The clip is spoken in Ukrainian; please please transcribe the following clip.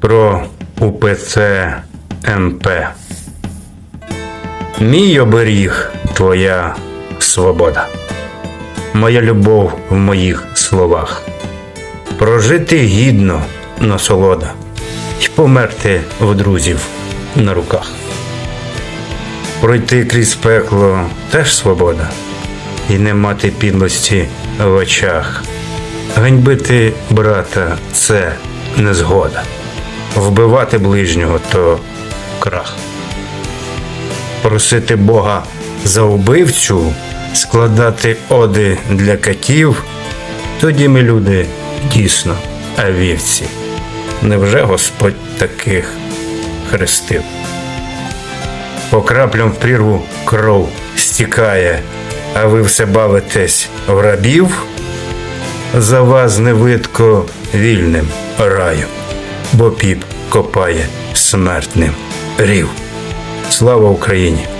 про УПЦ МП. Мій оберіг твоя свобода, моя любов в моїх словах. Прожити гідно насолода й померти в друзів на руках. Пройти крізь пекло теж свобода, і не мати підлості в очах. Ганьбити брата це незгода. Вбивати ближнього то крах. Просити Бога за убивцю, складати оди для катів, тоді ми люди дійсно авівці. Невже Господь таких хрестив? По краплям в прірву кров стікає, а ви все бавитесь в рабів? За вас не видко вільним раю, бо піп копає смертним рів. Слава Україні!